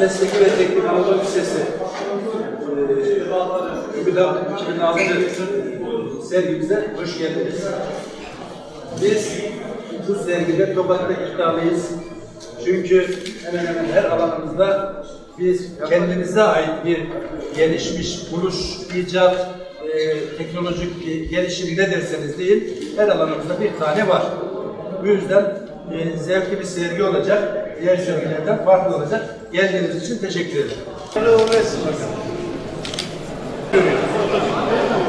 Mesleki ve Teknik Anadolu Lisesi eee Jubilant 2006 sergimize hoş geldiniz. Biz bu sergide Tokat'ta iddialıyız. Çünkü hemen hemen her alanımızda biz kendimize ait bir gelişmiş buluş, icat, e, teknolojik ge- gelişim ne derseniz deyin, her alanımızda bir tane var. Bu yüzden e, zevkli bir sergi olacak, diğer sergilerden farklı olacak. Geldiğiniz için teşekkür ederim. Öyle uğraşsın bakalım.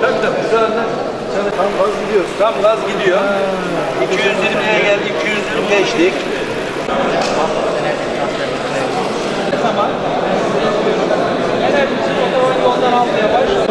Tabii tabii, şu anda çalış- tam gaz gidiyor. Tam gaz gidiyor. 220'ye geldik, 225'lik. Tamam. Enerji otoban yoldan almaya başlıyor.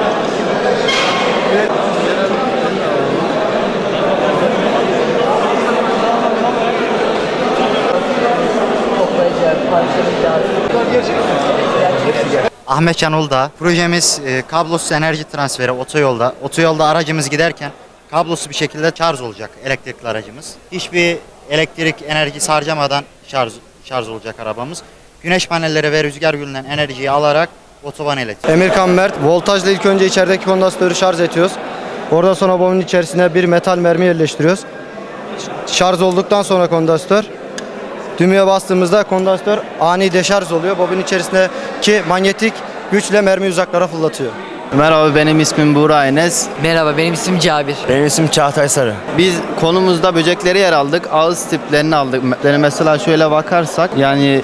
Ahmet Can Uludağ. Projemiz e, kablosuz enerji transferi otoyolda. Otoyolda aracımız giderken kablosuz bir şekilde şarj olacak elektrikli aracımız. Hiçbir elektrik enerjisi harcamadan şarj, şarj olacak arabamız. Güneş panelleri ve rüzgar gülünden enerjiyi alarak otoban iletecek. Emirkan Mert, voltajla ilk önce içerideki kondansatörü şarj ediyoruz. Oradan sonra bombun içerisine bir metal mermi yerleştiriyoruz. Şarj olduktan sonra kondansatör, düğmeye bastığımızda kondansatör ani deşarj oluyor. Bobin içerisindeki manyetik güçle mermi uzaklara fırlatıyor. Merhaba benim ismim Buğra Enes. Merhaba benim isim Cabir. Benim ismim Çağatay Sarı. Biz konumuzda böcekleri yer aldık. Ağız tiplerini aldık. Yani mesela şöyle bakarsak yani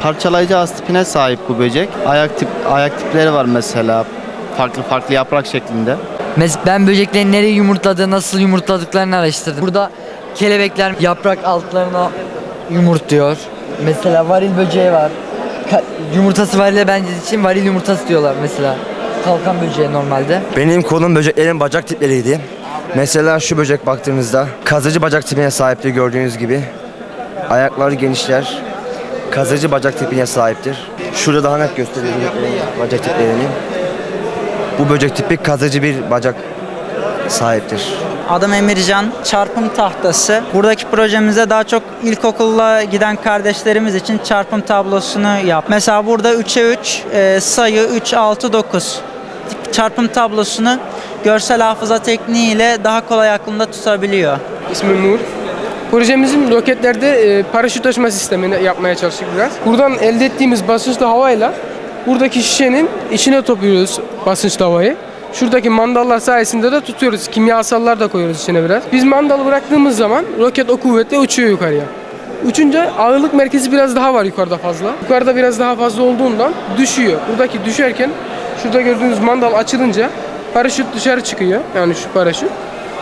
parçalayıcı ağız tipine sahip bu böcek. Ayak tip ayak tipleri var mesela. Farklı farklı yaprak şeklinde. Ben böceklerin nereye yumurtladığı, nasıl yumurtladıklarını araştırdım. Burada kelebekler yaprak altlarına yumurtluyor. Mesela varil böceği var. Ka- yumurtası varile benzediği için varil yumurtası diyorlar mesela. Kalkan böceği normalde. Benim kolum böceklerin bacak tipleriydi. Mesela şu böcek baktığınızda kazıcı bacak tipine sahiptir gördüğünüz gibi. Ayakları genişler. Kazıcı bacak tipine sahiptir. Şurada daha net böceklerin bacak tiplerini. Bu böcek tipi kazıcı bir bacak sahiptir. Adım Emircan, çarpım tahtası. Buradaki projemizde daha çok ilkokulla giden kardeşlerimiz için çarpım tablosunu yap. Mesela burada 3'e 3 e, sayı 3, 6, 9. Çarpım tablosunu görsel hafıza tekniğiyle daha kolay aklında tutabiliyor. İsmim Nur. Projemizin roketlerde e, paraşüt açma sistemini yapmaya çalıştık biraz. Buradan elde ettiğimiz basınçlı havayla buradaki şişenin içine topluyoruz basınçlı havayı. Şuradaki mandallar sayesinde de tutuyoruz. Kimyasallar da koyuyoruz içine biraz. Biz mandalı bıraktığımız zaman roket o kuvvetle uçuyor yukarıya. Uçunca ağırlık merkezi biraz daha var yukarıda fazla. Yukarıda biraz daha fazla olduğundan düşüyor. Buradaki düşerken şurada gördüğünüz mandal açılınca paraşüt dışarı çıkıyor. Yani şu paraşüt.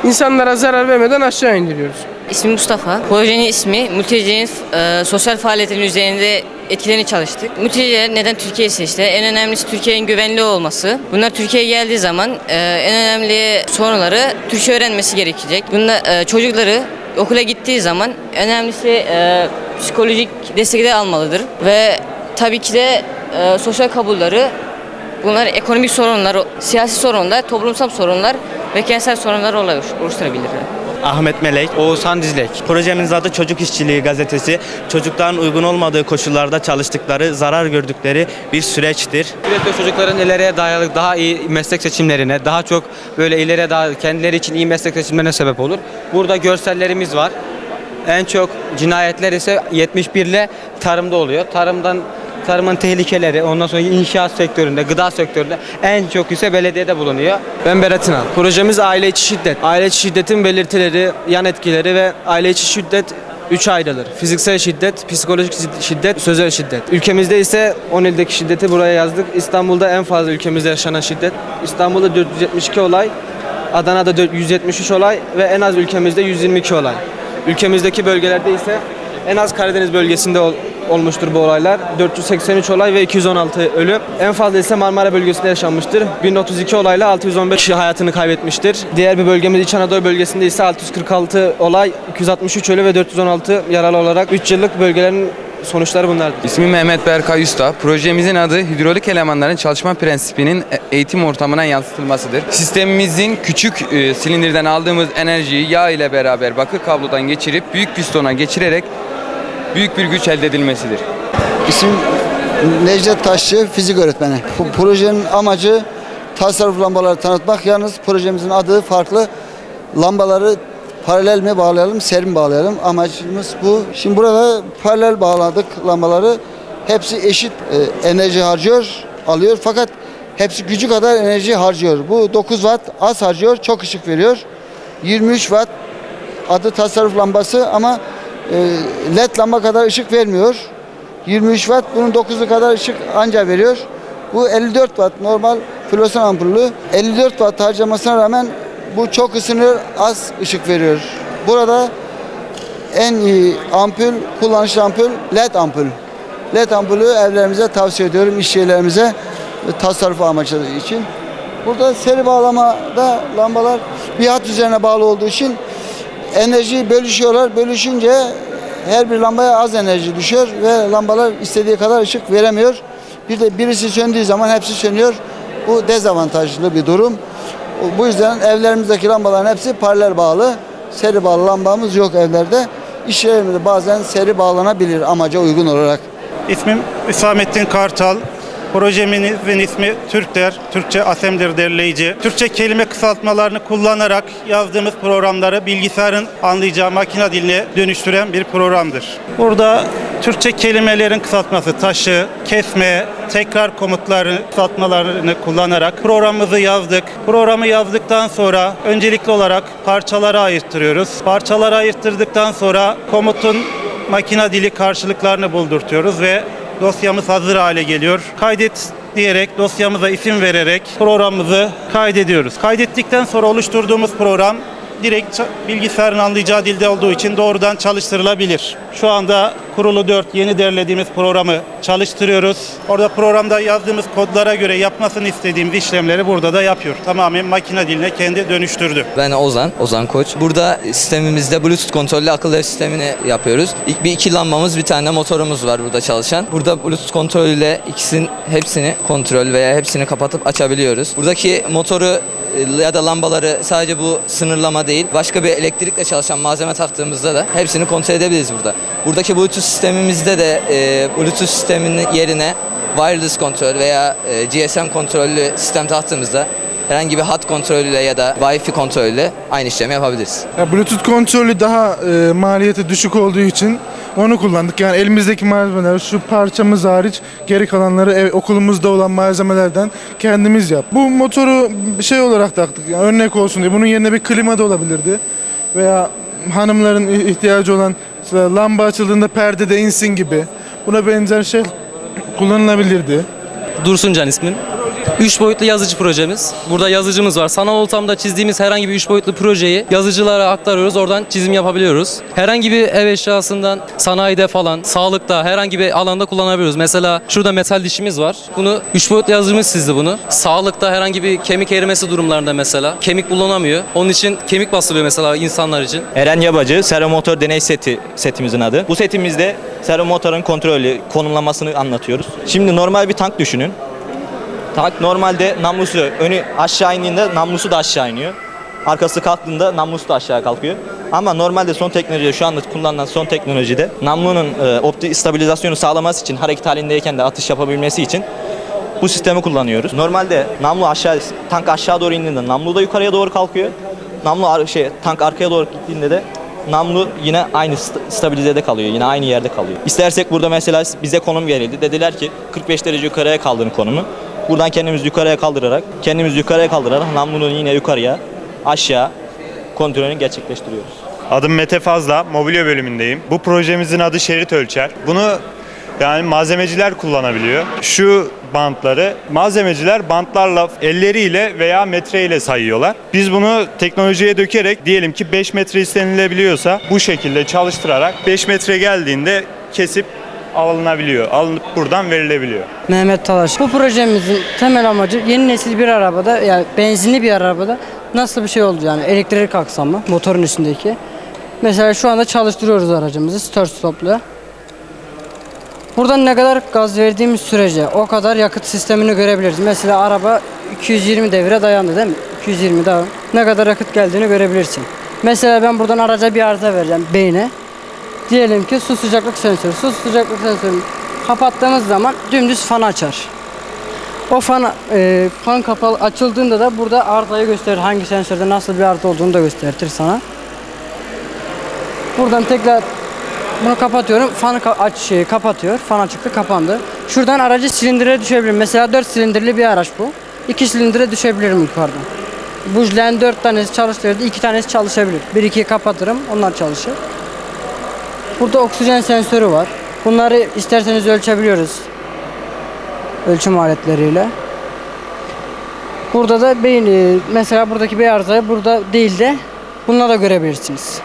İnsanlara zarar vermeden aşağı indiriyoruz. İsmim Mustafa. Projenin ismi mültecilerin e, sosyal faaliyetlerin üzerinde etkilerini çalıştık. Mülteciler neden Türkiye'yi seçti? En önemlisi Türkiye'nin güvenli olması. Bunlar Türkiye'ye geldiği zaman e, en önemli sorunları Türkçe öğrenmesi gerekecek. Bunlar e, çocukları okula gittiği zaman önemlisi e, psikolojik destek de almalıdır. Ve tabii ki de e, sosyal kabulleri bunlar ekonomik sorunlar, siyasi sorunlar, toplumsal sorunlar ve kentsel sorunlar oluş- oluşturabilir. Ahmet Melek, Oğuzhan Dizlek. Projemizin adı Çocuk İşçiliği gazetesi. Çocukların uygun olmadığı koşullarda çalıştıkları, zarar gördükleri bir süreçtir. Sürekli çocukların ileriye dayalı daha iyi meslek seçimlerine, daha çok böyle ileriye daha kendileri için iyi meslek seçimlerine sebep olur. Burada görsellerimiz var. En çok cinayetler ise 71 ile tarımda oluyor. Tarımdan tarımın tehlikeleri, ondan sonra inşaat sektöründe, gıda sektöründe en çok ise belediyede bulunuyor. Ben Berat İnal. Projemiz aile içi şiddet. Aile içi şiddetin belirtileri, yan etkileri ve aile içi şiddet 3 ayrılır. Fiziksel şiddet, psikolojik şiddet, sözel şiddet. Ülkemizde ise 10 ildeki şiddeti buraya yazdık. İstanbul'da en fazla ülkemizde yaşanan şiddet. İstanbul'da 472 olay, Adana'da 173 olay ve en az ülkemizde 122 olay. Ülkemizdeki bölgelerde ise en az Karadeniz bölgesinde olmuştur bu olaylar. 483 olay ve 216 ölü. En fazla ise Marmara bölgesinde yaşanmıştır. 1032 olayla 615 kişi hayatını kaybetmiştir. Diğer bir bölgemiz İç Anadolu bölgesinde ise 646 olay, 263 ölü ve 416 yaralı olarak 3 yıllık bölgelerin sonuçları bunlardır. İsmim Mehmet Berkay Usta. Projemizin adı hidrolik elemanların çalışma prensibinin eğitim ortamına yansıtılmasıdır. Sistemimizin küçük e, silindirden aldığımız enerjiyi yağ ile beraber bakır kablodan geçirip büyük pistona geçirerek büyük bir güç elde edilmesidir. İsmim Necdet Taşçı fizik öğretmeni. Bu projenin amacı tasarruf lambaları tanıtmak. Yalnız projemizin adı farklı. Lambaları paralel mi bağlayalım, seri bağlayalım? Amacımız bu. Şimdi burada paralel bağladık lambaları. Hepsi eşit e, enerji harcıyor, alıyor. Fakat hepsi gücü kadar enerji harcıyor. Bu 9 watt az harcıyor, çok ışık veriyor. 23 watt adı tasarruf lambası ama led lamba kadar ışık vermiyor. 23 watt bunun 9'u kadar ışık anca veriyor. Bu 54 watt normal floresan ampulü. 54 watt harcamasına rağmen bu çok ısınıyor, az ışık veriyor. Burada en iyi ampul, kullanışlı ampul LED ampul. LED ampulü evlerimize tavsiye ediyorum, iş yerlerimize tasarruf amaçlı için. Burada seri bağlamada lambalar bir hat üzerine bağlı olduğu için enerjiyi bölüşüyorlar. Bölüşünce her bir lambaya az enerji düşüyor ve lambalar istediği kadar ışık veremiyor. Bir de birisi söndüğü zaman hepsi sönüyor. Bu dezavantajlı bir durum. Bu yüzden evlerimizdeki lambaların hepsi paralel bağlı. Seri bağlı lambamız yok evlerde. İş yerimizde bazen seri bağlanabilir amaca uygun olarak. İsmim Hüsamettin Kartal. Projemizin ismi Türkler, Türkçe Assembler Derleyici. Türkçe kelime kısaltmalarını kullanarak yazdığımız programları bilgisayarın anlayacağı makine diline dönüştüren bir programdır. Burada Türkçe kelimelerin kısaltması, taşı, kesme, tekrar komutları kısaltmalarını kullanarak programımızı yazdık. Programı yazdıktan sonra öncelikli olarak parçalara ayırttırıyoruz. Parçalara ayırttırdıktan sonra komutun makine dili karşılıklarını buldurtuyoruz ve dosyamız hazır hale geliyor. Kaydet diyerek dosyamıza isim vererek programımızı kaydediyoruz. Kaydettikten sonra oluşturduğumuz program direkt bilgisayarın anlayacağı dilde olduğu için doğrudan çalıştırılabilir. Şu anda kurulu 4 yeni derlediğimiz programı çalıştırıyoruz. Orada programda yazdığımız kodlara göre yapmasını istediğimiz işlemleri burada da yapıyor. Tamamen makine diline kendi dönüştürdü. Ben Ozan, Ozan Koç. Burada sistemimizde Bluetooth kontrollü akıllı ev sistemini yapıyoruz. Bir iki lambamız, bir tane motorumuz var burada çalışan. Burada Bluetooth kontrolüyle ikisinin hepsini kontrol veya hepsini kapatıp açabiliyoruz. Buradaki motoru ya da lambaları sadece bu sınırlama değil, başka bir elektrikle çalışan malzeme taktığımızda da hepsini kontrol edebiliriz burada. Buradaki Bluetooth sistemimizde de e, Bluetooth sisteminin yerine wireless kontrol veya e, GSM kontrollü sistem taktığımızda herhangi bir hat kontrolüyle ya da Wi-Fi kontrolüyle aynı işlemi yapabiliriz. Ya Bluetooth kontrolü daha e, maliyeti düşük olduğu için onu kullandık. Yani elimizdeki malzemeler şu parçamız hariç geri kalanları ev, okulumuzda olan malzemelerden kendimiz yap. Bu motoru bir şey olarak taktık. Yani örnek olsun diye. Bunun yerine bir klima da olabilirdi. Veya hanımların ihtiyacı olan mesela lamba açıldığında perde de insin gibi. Buna benzer şey kullanılabilirdi. Dursuncan ismim. Üç boyutlu yazıcı projemiz. Burada yazıcımız var. Sanal ortamda çizdiğimiz herhangi bir üç boyutlu projeyi yazıcılara aktarıyoruz. Oradan çizim yapabiliyoruz. Herhangi bir ev eşyasından sanayide falan, sağlıkta herhangi bir alanda kullanabiliyoruz. Mesela şurada metal dişimiz var. Bunu üç boyutlu yazıcımız çizdi bunu. Sağlıkta herhangi bir kemik erimesi durumlarında mesela kemik bulunamıyor. Onun için kemik basılıyor mesela insanlar için. Eren Yabacı, servo motor deney seti setimizin adı. Bu setimizde servo motorun kontrolü, konumlamasını anlatıyoruz. Şimdi normal bir tank düşünün. Tank normalde namlusu önü aşağı indiğinde namlusu da aşağı iniyor. Arkası kalktığında namlusu da aşağı kalkıyor. Ama normalde son teknolojide şu anda kullanılan son teknolojide namlunun e, optik stabilizasyonu sağlaması için hareket halindeyken de atış yapabilmesi için bu sistemi kullanıyoruz. Normalde namlu aşağı tank aşağı doğru indiğinde namlu da yukarıya doğru kalkıyor. Namlu şey tank arkaya doğru gittiğinde de namlu yine aynı st- stabilizede kalıyor. Yine aynı yerde kalıyor. İstersek burada mesela bize konum verildi. Dediler ki 45 derece yukarıya kaldırın konumu. Buradan kendimizi yukarıya kaldırarak, kendimizi yukarıya kaldırarak namlunun yine yukarıya, aşağı kontrolünü gerçekleştiriyoruz. Adım Mete Fazla, mobilya bölümündeyim. Bu projemizin adı şerit ölçer. Bunu yani malzemeciler kullanabiliyor. Şu bantları malzemeciler bantlarla elleriyle veya metreyle sayıyorlar. Biz bunu teknolojiye dökerek diyelim ki 5 metre istenilebiliyorsa bu şekilde çalıştırarak 5 metre geldiğinde kesip alınabiliyor. Alınıp buradan verilebiliyor. Mehmet Talaş. Bu projemizin temel amacı yeni nesil bir arabada yani benzinli bir arabada nasıl bir şey oldu yani elektrik aksamı motorun üstündeki. Mesela şu anda çalıştırıyoruz aracımızı start stopla. Buradan ne kadar gaz verdiğimiz sürece o kadar yakıt sistemini görebiliriz. Mesela araba 220 devre dayandı değil mi? 220 daha. Ne kadar yakıt geldiğini görebilirsin. Mesela ben buradan araca bir arıza vereceğim beyne. Diyelim ki su sıcaklık sensörü. Su sıcaklık sensörü Kapattığımız zaman dümdüz fan açar. O fan, e, fan kapalı açıldığında da burada arızayı gösterir. Hangi sensörde nasıl bir arıza olduğunu da gösterir sana. Buradan tekrar bunu kapatıyorum. Fanı ka- aç şeyi kapatıyor. Fan açıktı, kapandı. Şuradan aracı silindire düşebilir. Mesela 4 silindirli bir araç bu. 2 silindire düşebilirim yukarıdan. Bujlerin 4 tanesi çalıştırdı, 2 tanesi çalışabilir. 1 2'yi kapatırım, onlar çalışır. Burada oksijen sensörü var. Bunları isterseniz ölçebiliyoruz. Ölçüm aletleriyle. Burada da beyin, e, mesela buradaki bir arızayı burada değil de bununla da görebilirsiniz.